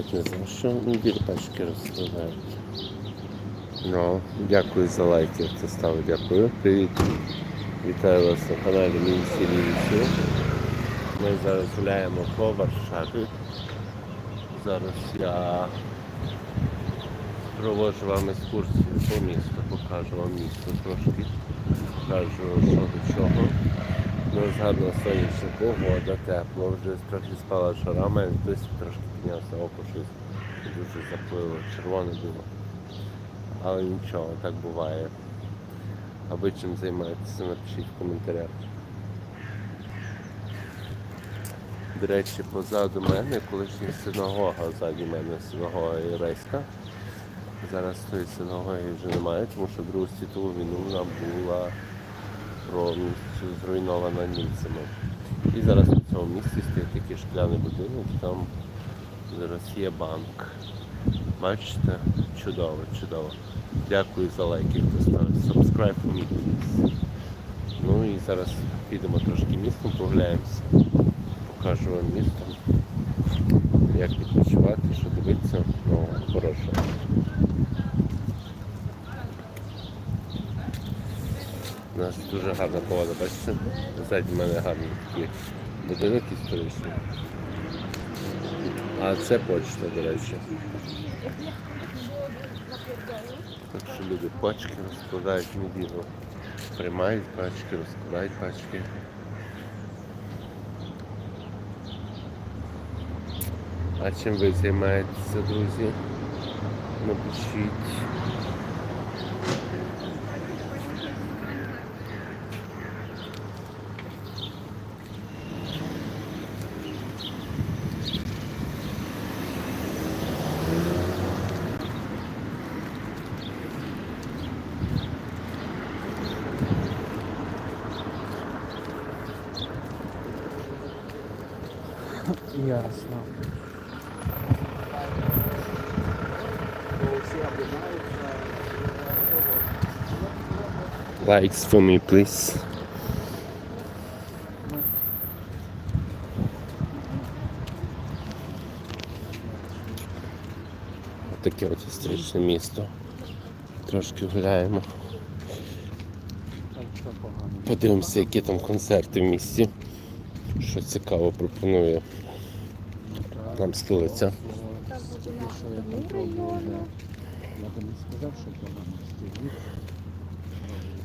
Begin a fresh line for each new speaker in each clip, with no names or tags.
Навіть не що пачки розкладають. Ну, дякую за лайки, хто ставив, дякую. Привіт. Вітаю вас на каналі Мінсі Лівісі. Ми зараз гуляємо по Варшаві. Зараз я проводжу вам екскурсію по місту, покажу вам місто трошки. Покажу, що до чого. Ну, гарна сонячна погода, тепло, вже трохи спала жара, мене хтось трошки піднявся око, щось дуже заплило, червоне було. Але нічого, так буває. А ви чим займаєтеся, напишіть в коментарях. До речі, позаду мене колишня синагога, ззаді мене синагога єврейська. Зараз тої синагоги вже немає, тому що Другу світову війну вона була повністю зруйнована німцями. І зараз на цьому місці стоїть такий шкляний будинок, там зараз є банк. Бачите? Чудово, чудово. Дякую за лайки, хто ставить. Subscribe please. Ну і зараз підемо трошки містом, прогуляємося. Покажу вам місто. Як відпочивати, що дивитися, ну, хороше. У нас дуже гарна погода, бачите? Ззаді мене гарний такий будинок історичний. А це почта, до речі. Так що люди пачки розкладають неділю. Приймають пачки, розкладають пачки. А чим ви займаєтеся, друзі? Напишіть.
Ясно.
Likes for me, please. Таке от історичне місто. Трошки гуляємо. Подивимося, які там концерти в місті. Що цікаво пропонує нам столиця.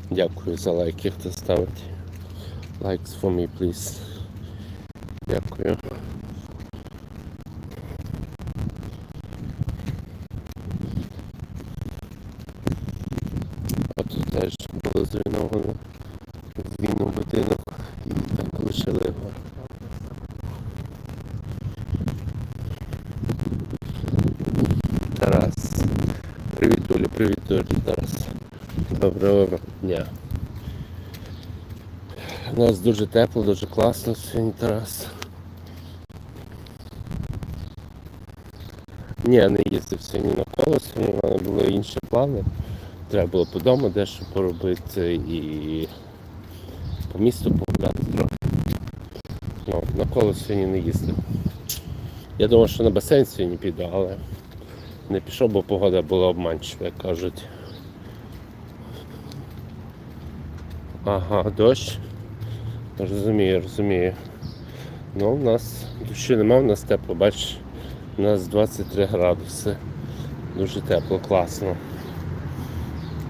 Дякую за лайки, хто ставить. Likes for me, please. Дякую. А тут теж було зруйновано з війну будинок і так лишили його. Тарас. Привіт, Оля, Тарас. Доброго дня. У нас дуже тепло, дуже класно сьогодні Тарас. Ні, не їздив сьогодні на коло, сьогодні в мене були інші плани. Треба було по дому дещо поробити і по місту погуляти трохи. Ну, на коло сьогодні не їздив. Я думав, що на басейн сьогодні піду, але не пішов, бо погода була обманчива, як кажуть. Ага, дощ. Розумію, розумію. Ну, у нас дощу нема, у нас тепло, бачиш, у нас 23 градуси. Дуже тепло, класно.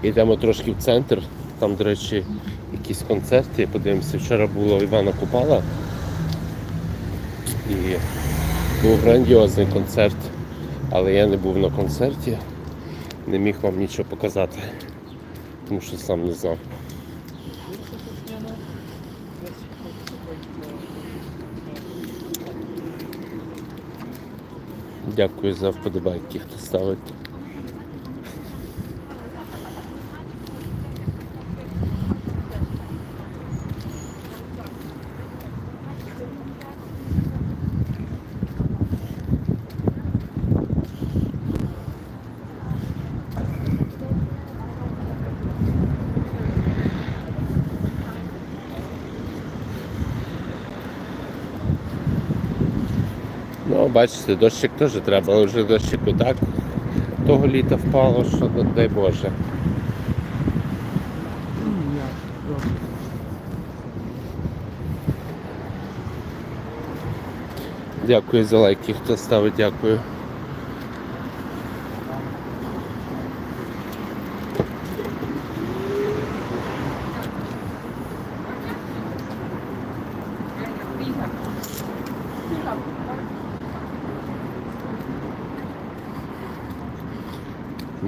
Йдемо трошки в центр. Там, до речі, якісь концерти. Подивимося, вчора було Івана Купала. І був грандіозний концерт. Але я не був на концерті, не міг вам нічого показати, тому що сам не знав. Дякую за вподобайки, хто ставить. Бачите, дощик теж треба, але вже дощику так того літа впало, що ну, дай Боже. Дякую за лайки, хто ставить, дякую.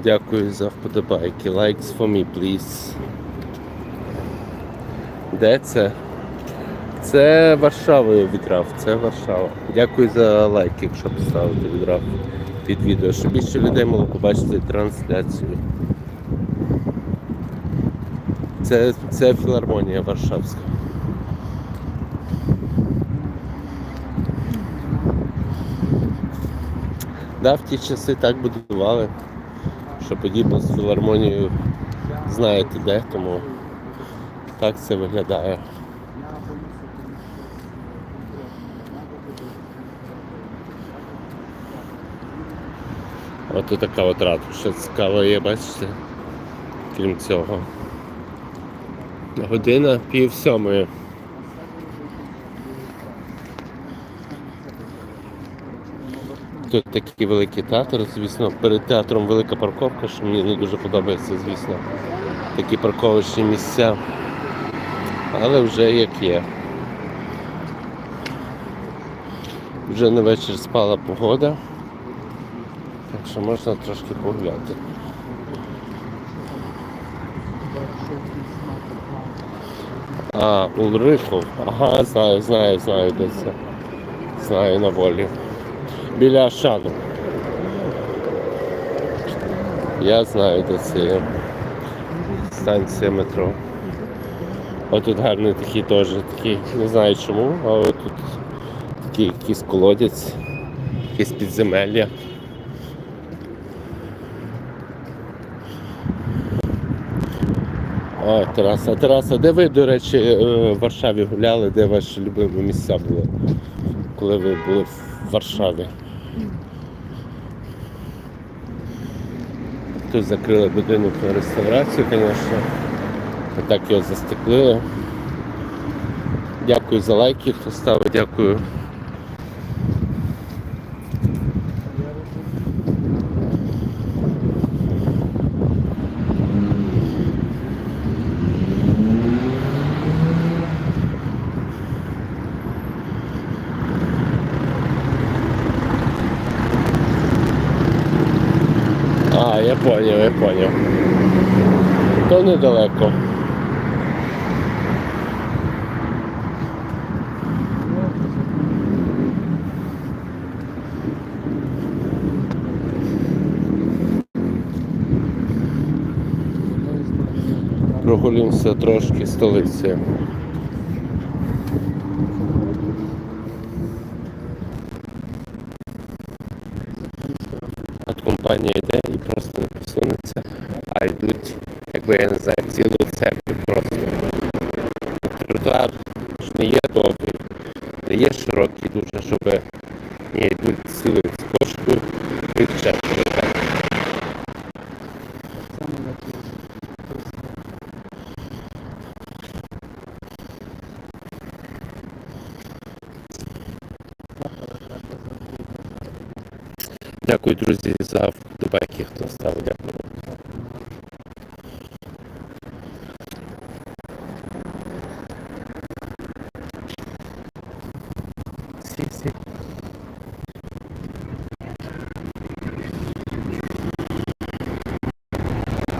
Дякую за вподобайки. Likes for me, please. Де це? Це Варшава я відрав, це Варшава. Дякую за лайк, якщо поставити відрав під відео, щоб більше людей могло побачити трансляцію. Це, це філармонія Варшавська. Да, в ті часи так будували, що подібно з філармонією знаєте де, тому так це виглядає. От така от ратуша цікава є, бачите? Крім цього. Година пів сьомої. Тут такий великий театр, звісно, перед театром велика парковка, що мені не дуже подобається, звісно. Такі парковочні місця. Але вже як є. Вже на вечір спала погода. Так що можна трошки погуляти. А, Улрихов. Ага, знаю, знаю, знаю, де це. Знаю на волі. Біля Ашану. Я знаю, де це є. Станція метро. Ось тут гарний такий теж такий, не знаю чому, але тут такий якийсь колодязь, якесь підземелля. О, тераса, тераса. Де ви, до речі, е, в Варшаві гуляли, де ваші любимі місця були, коли ви були Варшаві? Тут закрили будинок на реставрацію, звісно. Так його застеклили. Дякую за лайки, хто ставить, дякую. А, я поняв, я поняв. То недалеко. Прогулюємося трошки столицею. От компанія йде і просто не посунеться, а йдуть, якби я не знаю, цілу церкву просто. Тротуар ж не є довгий, не є широкий дуже, щоб не йдуть цепочкою і четверо. Так.
Саме на ті
Дякую, друзі, за вподобайки, хто ставив. Дякую. Сі, сі.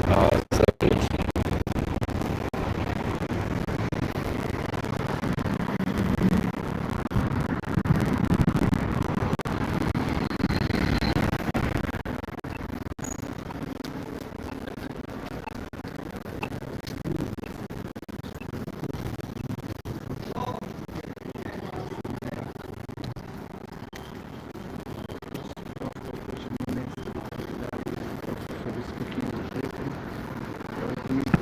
А, це точно.
щоб спокійно жити. Розуміти,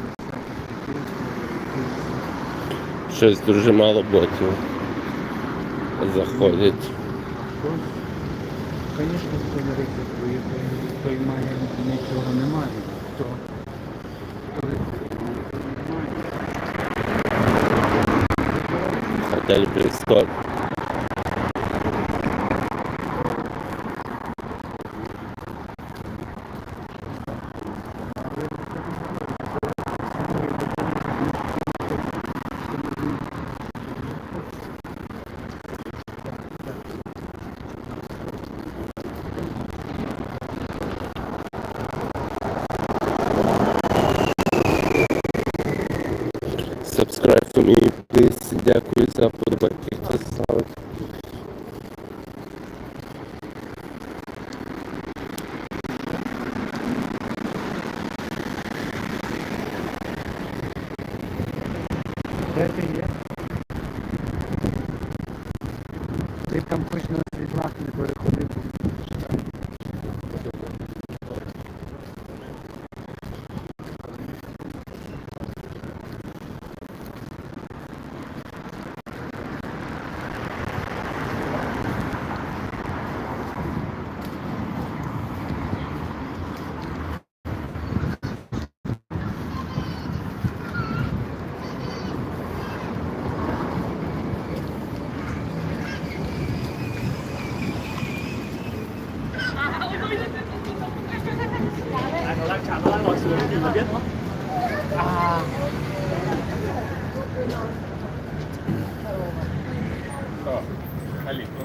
Щось дуже мало ботів заходять.
звісно, хто не ризикує, той, має нічого немає. Хто, хто ризикує, той немає.
Готель Брістоль. Subscribe for me, please. Дякую за подобайки, хто ставить.
Де ти є? Ти там хоч на світлах не переходив.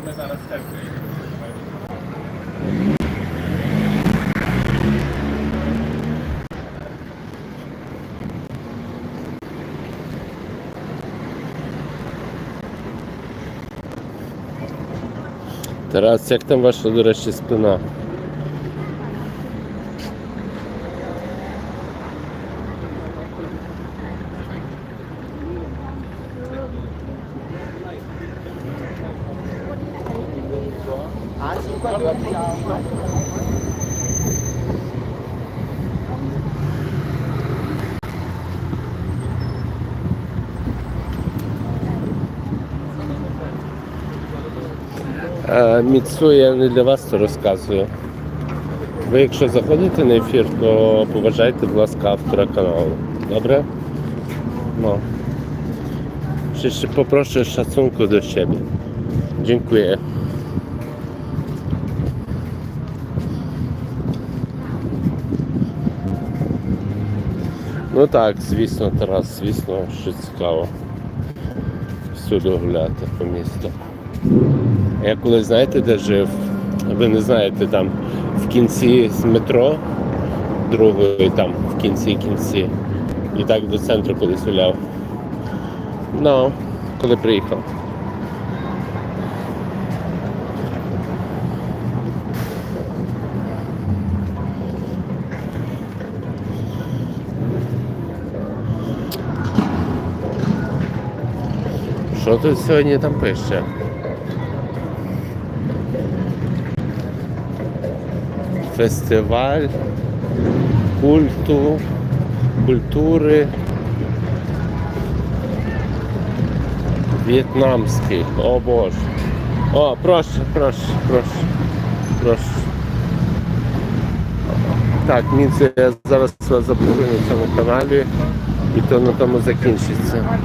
Ми зараз церкві.
Тарас, як там ваша, до речі, спина? Е, Міцу я не для вас це розказую. Ви якщо заходите на ефір, то поважайте, будь ласка, автора каналу. Добре? Ну. Ще, ще попрошу szacunku do siebie. Dziękuję. Ну так, звісно, Тарас, звісно, що цікаво. Всюди гуляти по місту. Я коли знаєте, де жив, ви не знаєте, там в кінці з метро, другої там в кінці кінці. І так до центру колись гуляв. Ну, коли приїхав. Що тут сьогодні там пише? Фестиваль культу, культури в'єтнамський. О Боже. О, прошу, прошу, прошу, прошу. Так, Мінце, я зараз вас заблокую на цьому каналі і то на тому закінчиться.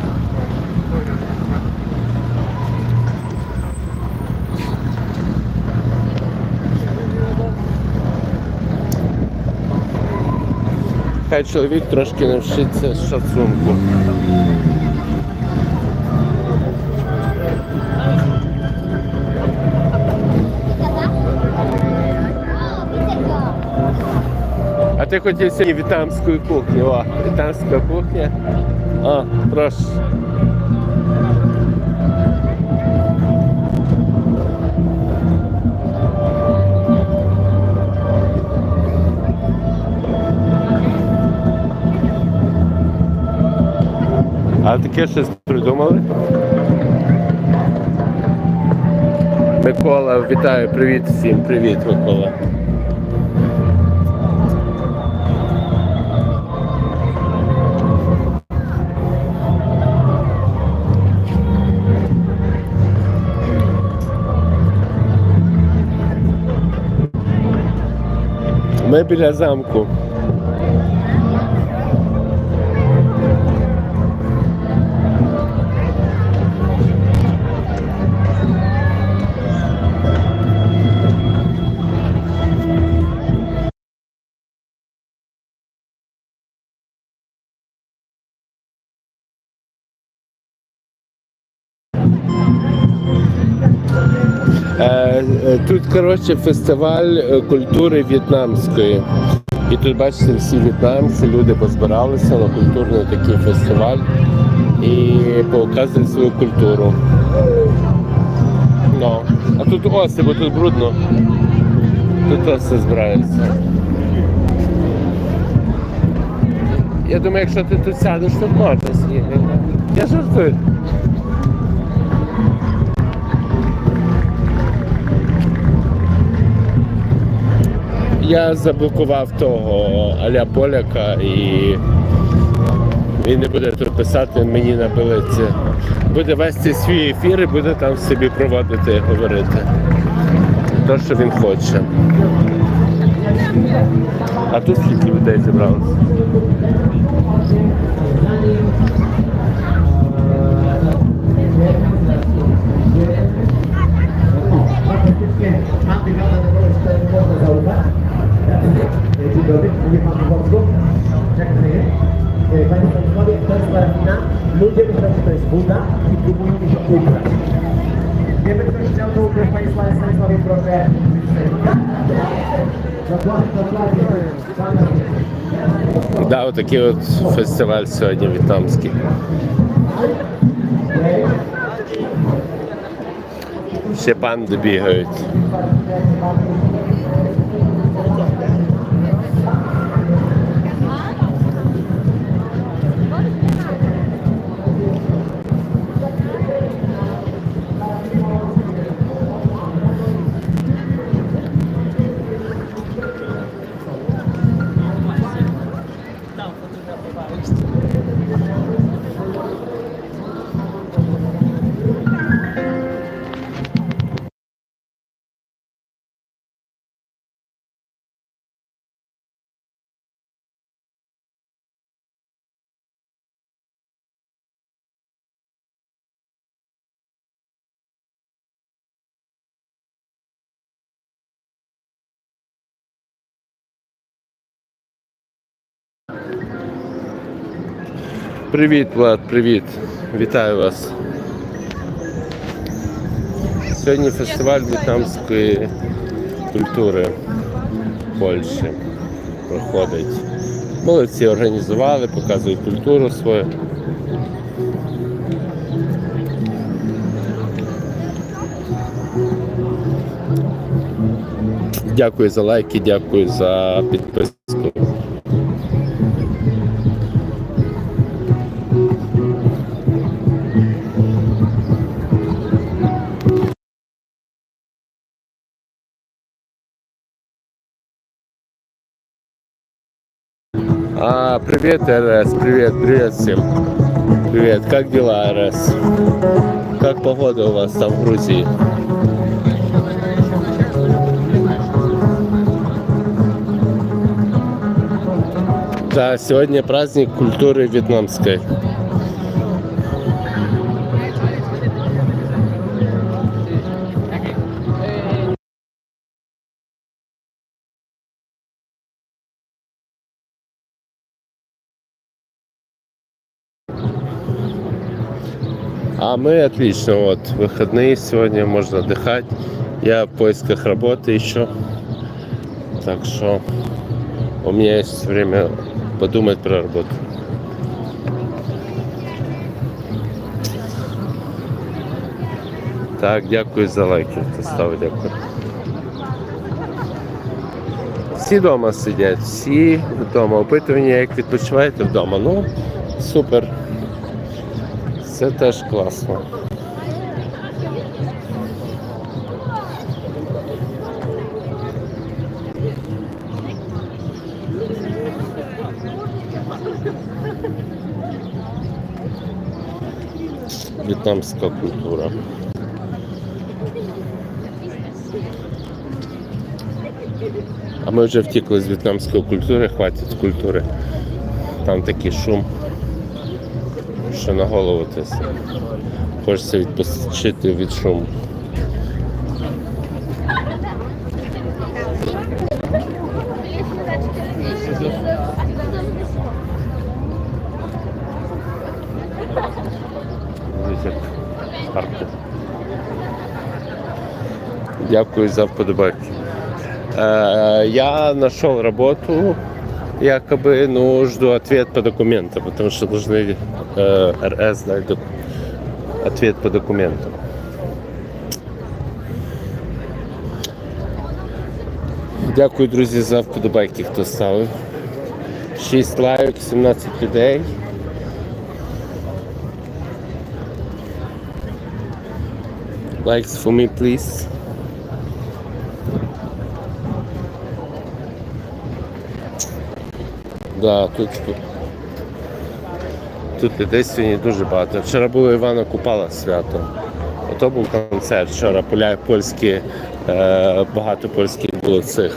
Хай чоловік трошки навчиться шацунку. А ти хотів сьогодні в'єтнамської кухні. О, в'єтнамська кухня. О, прошу. Таке щось придумали? Микола, вітаю, привіт всім, привіт, Микола. Ми біля замку. Тут, коротше, фестиваль е, культури в'єтнамської. І тут, бачите, всі в'єтнамці, люди позбиралися на культурний такий фестиваль і показують свою культуру. Ну. А тут оси, бо тут брудно. Тут оси збираються. Я думаю, якщо ти тут сядеш, то можна з'їхати. Я жартую. Я заблокував того Аля Поляка і він не буде тут писати мені на билиці. Буде вести свій ефір і буде там собі проводити, говорити. Те, що він хоче. А тут скільки людей зібралося?
Pan wygląda Mówi pan po? Jak to? E, Panie Stanisławie, to jest parafina. Ludzie jest Buda i próbują się ukraść. Gdyby ktoś chciał to ukraść, Panie Stanisławie, proszę.
Да, отакий от фестиваль сьогодні в'єтнамський. Ще панди бігають. Привіт, Влад, привіт. Вітаю вас. Сьогодні фестиваль в'єтнамської культури в Польщі проходить. Молодці організували, показують культуру свою. Дякую за лайки, дякую за підписку. А, привет, РС, привет, привет всем. Привет, как дела, РС? Как погода у вас там в Грузии? Да, сегодня праздник культуры вьетнамской. А мы отлично, вот, выходные сегодня, можно отдыхать. Я в поисках работы еще. Так что у меня есть время подумать про работу. Так, дякую за лайки. хто ставив, дякую. Всі вдома сидять, всі вдома. Опитування, як відпочиваєте вдома. Ну, супер. Це теж класно. В'єтнамська культура. А ми вже втікли з в'єтнамської культури, хватить культури. Там такий шум, що на голову тисне. Хочеться відпочити від шуму. Дякую за вподобайки. Э, я нашел работу, якобы, ну, жду ответ по документам, потому что должны э, РС дать док- ответ по документам. Дякую, друзі, за вподобайки, хто ставив. 6 лайк, 17 людей. Likes for me, please. Да, тут, тут людей сьогодні дуже багато. Вчора було Івана Купала свято. Ото був концерт вчора. Поля польські, е, багато польських було цих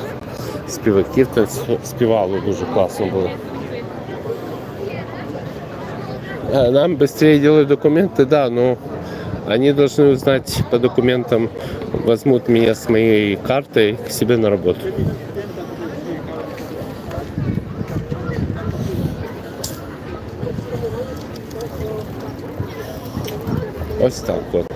співаків, та співало дуже класно було. Э, Нам быстрее делают документы, да, но они должны узнать по документам, возьмут меня с моей картой к себе на работу. Ось так от.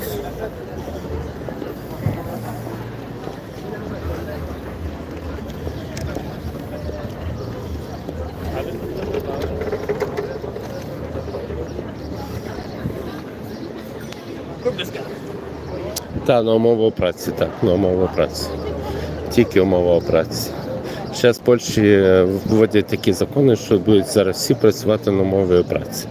Так, на умову праці, так, на умову праці. Тільки умова праці. Зараз в Польщі е, вводять такі закони, що будуть зараз всі працювати на умові праці.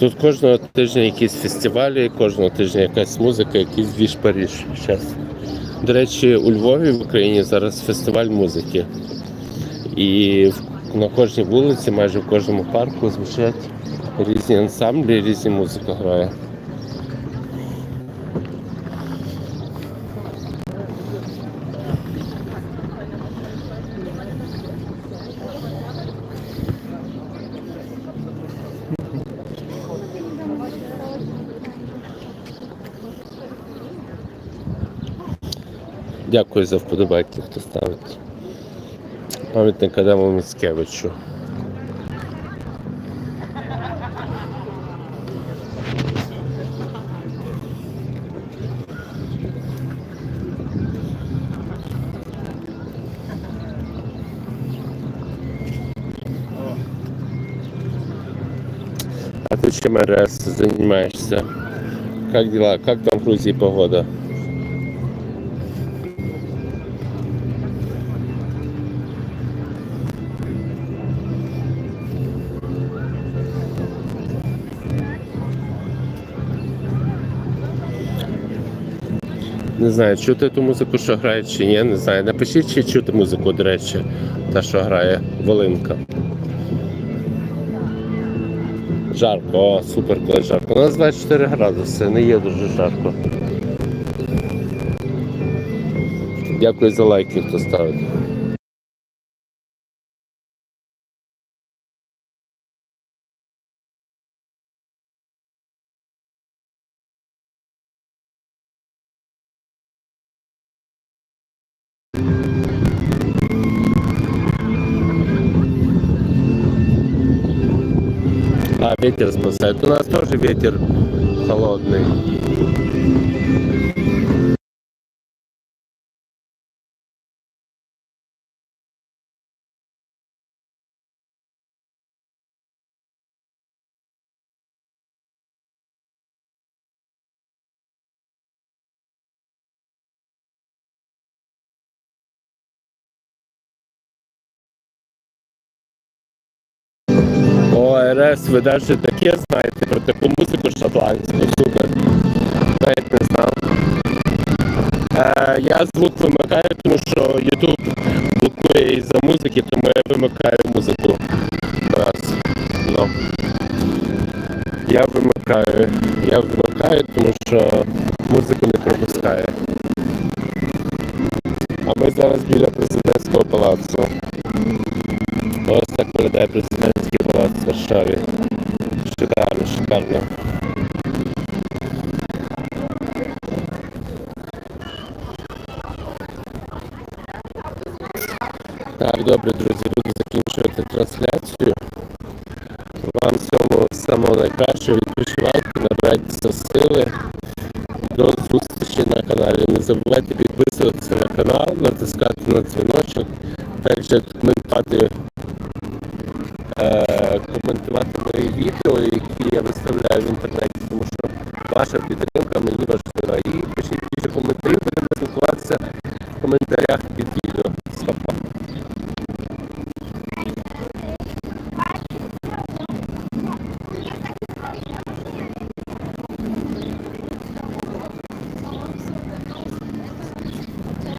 Тут кожного тижня якісь фестивалі, кожного тижня якась музика, якийсь двіж Паріж. Щас. До речі, у Львові в Україні зараз фестиваль музики. І на кожній вулиці, майже в кожному парку звучать різні ансамблі, різні музика грає. Дякую за вподобайки, хто ставить. Пам'ятник Адаму Міцкевичу. А ты чем РС занимаешься? Как дела? Как там в Грузии погода? Не знаю, чути ту музику, що грає, чи ні, не знаю. Напишіть, чи чути музику, до речі, та, що грає Волинка. Жарко, о, супер, коли жарко. У нас 24 градуси, не є дуже жарко. Дякую за лайки, хто ставить. Ветер спасает. У нас тоже ветер холодный. РС, навіть таке знаєте про таку музику шотландську, супер. Навіть не знав. Е, я звук вимикаю, тому що YouTube блокує із-за музики, тому я вимикаю музику. Раз. Ну. Я вимикаю. Я вмикаю, тому що музику не пропускає. А ми зараз біля президентського палацу. Ось так виглядає президентський палац в Варшаві. Шикарно, шикарно. Так, добре, друзі, буду закінчувати трансляцію. Вам всьому самого найкращого відпочивайте, набирайтеся сили. До зустрічі на каналі. Не забувайте підписуватися на канал, натискати на дзвіночок, також коментувати,